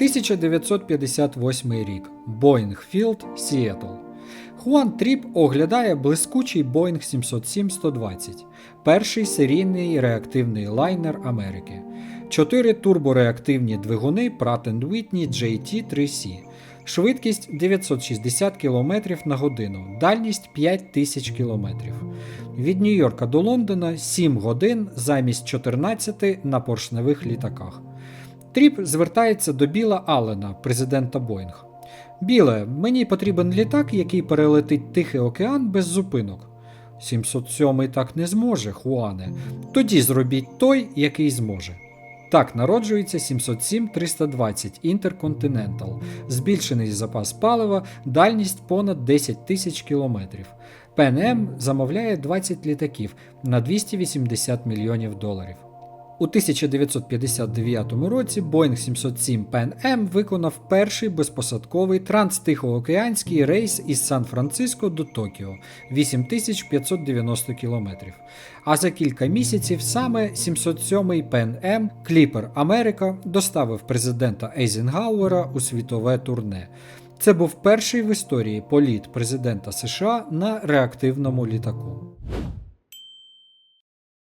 1958 рік. Боїнг Філд, Сіетл. Хуан Тріп оглядає блискучий Boeing 707-120, перший серійний реактивний лайнер Америки. Чотири турбореактивні двигуни Pratt Whitney JT3C. Швидкість 960 км на годину, дальність 5000 км. Від Нью-Йорка до Лондона 7 годин замість 14 на поршневих літаках. Тріп звертається до Біла Аллена, президента Боїнг. Біле, мені потрібен літак, який перелетить Тихий океан без зупинок. 707 так не зможе, Хуане. Тоді зробіть той, який зможе. Так народжується 707-320 Intercontinental, збільшений запас палива, дальність понад 10 тисяч кілометрів. ПНМ замовляє 20 літаків на 280 мільйонів доларів. У 1959 році Boeing 707 Pan Am виконав перший безпосадковий транстихоокеанський рейс із Сан-Франциско до Токіо 8590 км. А за кілька місяців саме 707 Pan Am Clipper Америка доставив президента Ейзенгауера у світове турне. Це був перший в історії політ президента США на реактивному літаку.